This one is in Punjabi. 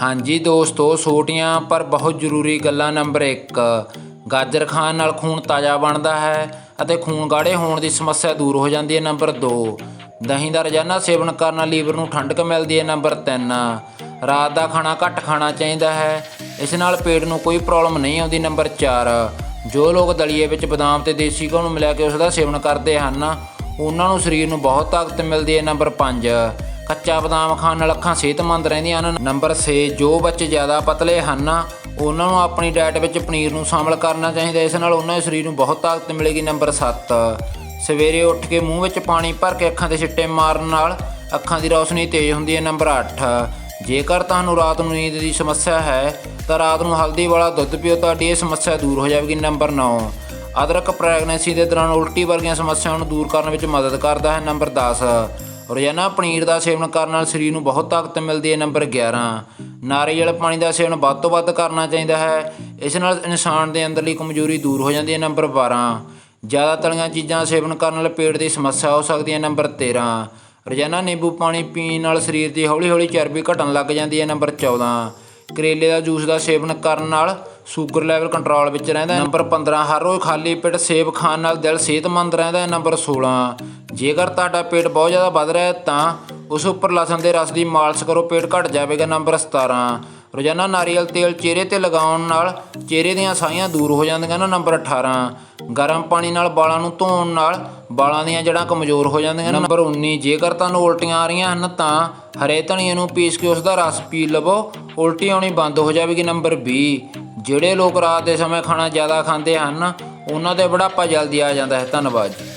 ਹਾਂਜੀ ਦੋਸਤੋ ਛੋਟੀਆਂ ਪਰ ਬਹੁਤ ਜ਼ਰੂਰੀ ਗੱਲਾਂ ਨੰਬਰ 1 ਗਾਜਰ ਖਾਣ ਨਾਲ ਖੂਨ ਤਾਜ਼ਾ ਬਣਦਾ ਹੈ ਅਤੇ ਖੂਨ ਗਾੜੇ ਹੋਣ ਦੀ ਸਮੱਸਿਆ ਦੂਰ ਹੋ ਜਾਂਦੀ ਹੈ ਨੰਬਰ 2 ਦਹੀਂ ਦਾ ਰੋਜ਼ਾਨਾ ਸੇਵਨ ਕਰਨ ਨਾਲ ਲੀਵਰ ਨੂੰ ਠੰਡਕ ਮਿਲਦੀ ਹੈ ਨੰਬਰ 3 ਰਾਤ ਦਾ ਖਾਣਾ ਘੱਟ ਖਾਣਾ ਚਾਹੀਦਾ ਹੈ। ਇਸ ਨਾਲ ਪੇਟ ਨੂੰ ਕੋਈ ਪ੍ਰੋਬਲਮ ਨਹੀਂ ਆਉਂਦੀ ਨੰਬਰ 4 ਜੋ ਲੋਕ ਦਲੀਏ ਵਿੱਚ ਬਦਾਮ ਤੇ ਦੇਸੀ ਘਿਓ ਨੂੰ ਮਿਲਾ ਕੇ ਉਸ ਦਾ ਸੇਵਨ ਕਰਦੇ ਹਨ, ਉਹਨਾਂ ਨੂੰ ਸਰੀਰ ਨੂੰ ਬਹੁਤ ਤਾਕਤ ਮਿਲਦੀ ਹੈ ਨੰਬਰ 5 ਕੱਚਾ ਬਦਾਮ ਖਾਣ ਨਾਲ ਅੱਖਾਂ ਸਿਹਤਮੰਦ ਰਹਿੰਦੀਆਂ ਹਨ। ਨੰਬਰ 6 ਜੋ ਬੱਚੇ ਜ਼ਿਆਦਾ ਪਤਲੇ ਹਨ, ਉਹਨਾਂ ਨੂੰ ਆਪਣੀ ਡਾਈਟ ਵਿੱਚ ਪਨੀਰ ਨੂੰ ਸ਼ਾਮਲ ਕਰਨਾ ਚਾਹੀਦਾ ਇਸ ਨਾਲ ਉਹਨਾਂ ਦੇ ਸਰੀਰ ਨੂੰ ਬਹੁਤ ਤਾਕਤ ਮਿਲੇਗੀ। ਨੰਬਰ 7 ਸਵੇਰੇ ਉੱਠ ਕੇ ਮੂੰਹ ਵਿੱਚ ਪਾਣੀ ਭਰ ਕੇ ਅੱਖਾਂ ਦੇ ਛਿੱਟੇ ਮਾਰਨ ਨਾਲ ਅੱਖਾਂ ਦੀ ਰੌਸ਼ਨੀ ਤੇਜ਼ ਹੁੰਦੀ ਹੈ। ਨੰਬਰ 8 ਜੇਕਰ ਤੁਹਾਨੂੰ ਰਾਤ ਨੂੰ ਨੀਂਦ ਦੀ ਸਮੱਸਿਆ ਹੈ, ਤਾਂ ਰਾਤ ਨੂੰ ਹਲਦੀ ਵਾਲਾ ਦੁੱਧ ਪੀਓ। ਤੁਹਾਡੀ ਇਹ ਸਮੱਸਿਆ ਦੂਰ ਹੋ ਜਾਵੇਗੀ। ਨੰਬਰ 9 ਅਦਰਕ ਪ੍ਰੈਗਨੈਂਸੀ ਦੇ ਦੌਰਾਨ ਉਲਟੀ ਵਰਗੀਆਂ ਸਮੱਸਿਆਵਾਂ ਨੂੰ ਦੂਰ ਕਰਨ ਵਿੱਚ ਮਦਦ ਕਰਦਾ ਹੈ। ਨੰਬਰ 10 ਰੋਜ਼ਾਨਾ ਪਨੀਰ ਦਾ ਸੇਵਨ ਕਰਨ ਨਾਲ ਸਰੀਰ ਨੂੰ ਬਹੁਤ ਤਾਕਤ ਮਿਲਦੀ ਹੈ, ਨੰਬਰ 11 ਨਾਰੀਅਲ ਪਾਣੀ ਦਾ ਸੇਵਨ ਵੱਧ ਤੋਂ ਵੱਧ ਕਰਨਾ ਚਾਹੀਦਾ ਹੈ। ਇਸ ਨਾਲ ਇਨਸਾਨ ਦੇ ਅੰਦਰਲੀ ਕਮਜ਼ੋਰੀ ਦੂਰ ਹੋ ਜਾਂਦੀ ਹੈ, ਨੰਬਰ 12 ਜ਼ਿਆਦਾ ਤਲੀਆਂ ਚੀਜ਼ਾਂ ਸੇਵਨ ਕਰਨ ਨਾਲ ਪੇਟ ਦੀ ਸਮੱਸਿਆ ਹੋ ਸਕਦੀ ਹੈ, ਨੰਬਰ 13 ਰੋਜ਼ਾਨਾ ਨਿੰਬੂ ਪਾਣੀ ਪੀਣ ਨਾਲ ਸਰੀਰ ਦੀ ਹੌਲੀ-ਹੌਲੀ ਚਰਬੀ ਘਟਣ ਲੱਗ ਜਾਂਦੀ ਹੈ, ਨੰਬਰ 14 ਕਰੇਲੇ ਦਾ ਜੂਸ ਦਾ ਸੇਵਨ ਕਰਨ ਨਾਲ ਸ਼ੂਗਰ ਲੈਵਲ ਕੰਟਰੋਲ ਵਿੱਚ ਰਹਿੰਦਾ ਹੈ, ਨੰਬਰ 15 ਹਰ ਰੋਜ਼ ਖਾਲੀ ਪੇਟ ਸੇਬ ਖਾਣ ਨਾਲ ਦਿਲ ਸਿਹਤਮੰਦ ਰਹਿੰਦਾ ਹੈ, ਨੰਬਰ 16 ਜੇਕਰ ਤੁਹਾਡਾ ਪੇਟ ਬਹੁਤ ਜ਼ਿਆਦਾ ਵੱਧ ਰਿਹਾ ਹੈ ਤਾਂ ਉਸ ਉੱਪਰ ਲਸਣ ਦੇ ਰਸ ਦੀ ਮਾਲਿਸ਼ ਕਰੋ, ਪੇਟ ਘਟ ਜਾਵੇਗਾ। ਨੰਬਰ 17 ਰੋਜ਼ਾਨਾ ਨਾਰੀਅਲ ਤੇਲ ਚਿਹਰੇ ਤੇ ਲਗਾਉਣ ਨਾਲ ਚਿਹਰੇ ਦੀਆਂ ਸਾਈਆਂ ਦੂਰ ਹੋ ਜਾਂਦੀਆਂ ਨੇ। ਨੰਬਰ 18 ਗਰਮ ਪਾਣੀ ਨਾਲ ਵਾਲਾਂ ਨੂੰ ਧੋਣ ਨਾਲ ਵਾਲਾਂ ਦੀਆਂ ਜੜ੍ਹਾਂ ਕਮਜ਼ੋਰ ਹੋ ਜਾਂਦੀਆਂ ਨੇ। ਨੰਬਰ 19 ਜੇਕਰ ਤੁਹਾਨੂੰ ਉਲਟੀਆਂ ਆ ਰਹੀਆਂ ਹਨ ਤਾਂ ਹਰੇ ਧਨੀਏ ਨੂੰ ਪੀਸ ਕੇ ਉਸ ਦਾ ਰਸ ਪੀ ਲਵੋ। ਉਲਟੀ ਆਉਣੀ ਬੰਦ ਹੋ ਜਾਵੇਗੀ। ਨੰਬਰ 20 ਜਿਹੜੇ ਲੋਕ ਰਾਤ ਦੇ ਸਮੇਂ ਖਾਣਾ ਜ਼ਿਆਦਾ ਖਾਂਦੇ ਹਨ, ਉਹਨਾਂ ਦੇ ਬੁਢਾਪਾ ਜਲਦੀ ਆ ਜਾਂਦਾ ਹੈ। ਧੰਨਵਾਦ ਜੀ।